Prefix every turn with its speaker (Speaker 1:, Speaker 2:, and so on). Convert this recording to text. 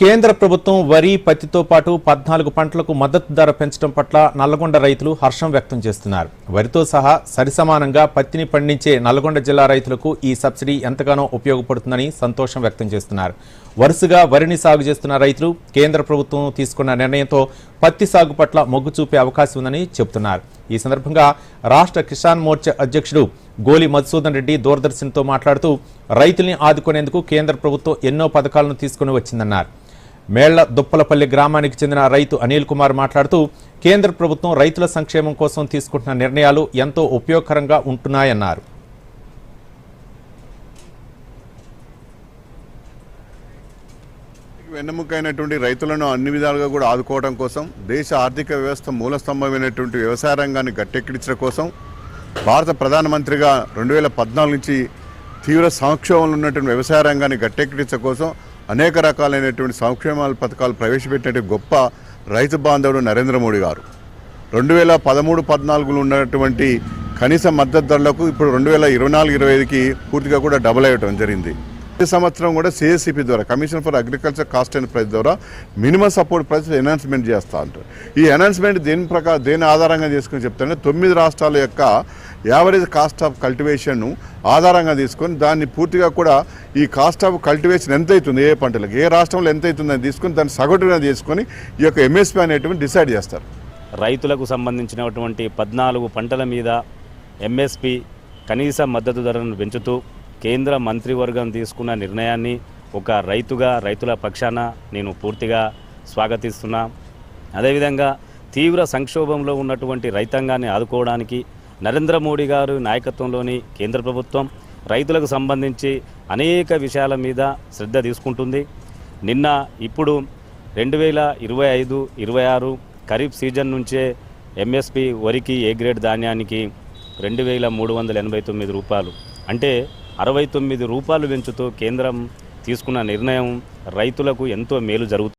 Speaker 1: కేంద్ర ప్రభుత్వం వరి పత్తితో పాటు పద్నాలుగు పంటలకు మద్దతు ధర పెంచడం పట్ల నల్లగొండ రైతులు హర్షం వ్యక్తం చేస్తున్నారు. వరితో సహా సరిసమానంగా పత్తిని పండించే నల్గొండ జిల్లా రైతులకు ఈ సబ్సిడీ ఎంతగానో ఉపయోగపడుతుందని సంతోషం వ్యక్తం చేస్తున్నారు. వరుసగా వరిని సాగు చేస్తున్న రైతులు కేంద్ర ప్రభుత్వం తీసుకున్న నిర్ణయంతో పత్తి సాగు పట్ల మొగ్గు చూపే అవకాశం ఉందని చెబుతున్నారు. ఈ సందర్భంగా రాష్ట్ర కిసాన్ మోర్చా అధ్యక్షుడు గోలి మధుసూదన్ రెడ్డి దూరదర్శన్తో మాట్లాడుతూ రైతుల్ని ఆదుకునేందుకు కేంద్ర ప్రభుత్వం ఎన్నో పథకాలను తీసుకుని వచ్చిందన్నారు. మేళ్ళ దుప్పలపల్లి గ్రామానికి చెందిన రైతు అనిల్ కుమార్ మాట్లాడుతూ కేంద్ర ప్రభుత్వం రైతుల సంక్షేమం కోసం తీసుకుంటున్న నిర్ణయాలు ఎంతో ఉపయోగకరంగా ఉంటున్నాయన్నారు.
Speaker 2: వెన్నెముకైనటువంటి రైతులను అన్ని విధాలుగా కూడా ఆదుకోవడం కోసం దేశ ఆర్థిక వ్యవస్థ మూల స్తంభమైనటువంటి వ్యవసాయ రంగాన్ని గట్టెక్కించడం కోసం భారత ప్రధానమంత్రిగా రెండు వేల పద్నాలుగు నుంచి తీవ్ర సంక్షోభంలో ఉన్నటువంటి వ్యవసాయ రంగాన్ని గట్టెక్కించడం కోసం అనేక రకాలైనటువంటి సంక్షేమాల పథకాలు ప్రవేశపెట్టినటువంటి గొప్ప రైతు బాంధవుడు నరేంద్ర మోడీ గారు. రెండు వేల పదమూడు పద్నాలుగులో ఉన్నటువంటి కనీస మద్దతు ధరలకు ఇప్పుడు రెండు వేల ఇరవై నాలుగు ఇరవై ఐదుకి పూర్తిగా కూడా డబుల్ అయ్యటం జరిగింది. ఈ సంవత్సరం కూడా సిఎస్సిపి ద్వారా commission for agriculture cost and price ద్వారా మినిమం సపోర్ట్ ప్రైస్ అనౌన్స్మెంట్ చేస్తా అంటారు. ఈ అనౌన్స్మెంట్ దేని ప్రకారం దేని ఆధారంగా చేసుకుని చెప్తానే తొమ్మిది రాష్ట్రాల యొక్క యావరేజ్ కాస్ట్ ఆఫ్ కల్టివేషన్ ఆధారంగా తీసుకొని దాన్ని పూర్తిగా కూడా ఈ కాస్ట్ ఆఫ్ కల్టివేషన్ ఎంత అవుతుంది ఏ పంటలకు ఏ రాష్ట్రంలో ఎంత అవుతుందని తీసుకొని దాన్ని సగటున తీసుకొని ఈ యొక్క ఎంఎస్పీ అనేటువంటి డిసైడ్ చేస్తారు.
Speaker 3: రైతులకు సంబంధించినటువంటి పద్నాలుగు పంటల మీద ఎంఎస్పి కనీస మద్దతు ధరను పెంచుతూ కేంద్ర మంత్రివర్గం తీసుకున్న నిర్ణయాన్ని ఒక రైతుగా రైతుల పక్షాన నేను పూర్తిగా స్వాగతిస్తున్నా. అదేవిధంగా తీవ్ర సంక్షోభంలో ఉన్నటువంటి రైతాంగాన్ని ఆదుకోవడానికి నరేంద్ర మోడీ గారు నాయకత్వంలోని కేంద్ర ప్రభుత్వం రైతులకు సంబంధించి అనేక విషయాల మీద శ్రద్ధ తీసుకుంటుంది. నిన్న ఇప్పుడు రెండు వేల ఇరవై ఐదు ఇరవై ఆరు ఖరీఫ్ సీజన్ నుంచే ఎంఎస్పి వరికి ఏ గ్రేడ్ ధాన్యానికి రెండు వేల మూడు వందల ఎనభై తొమ్మిది రూపాయలు. అంటే అరవై తొమ్మిది రూపాయలు పెంచుతూ కేంద్రం తీసుకున్న నిర్ణయం రైతులకు ఎంతో మేలు జరుగుతుంది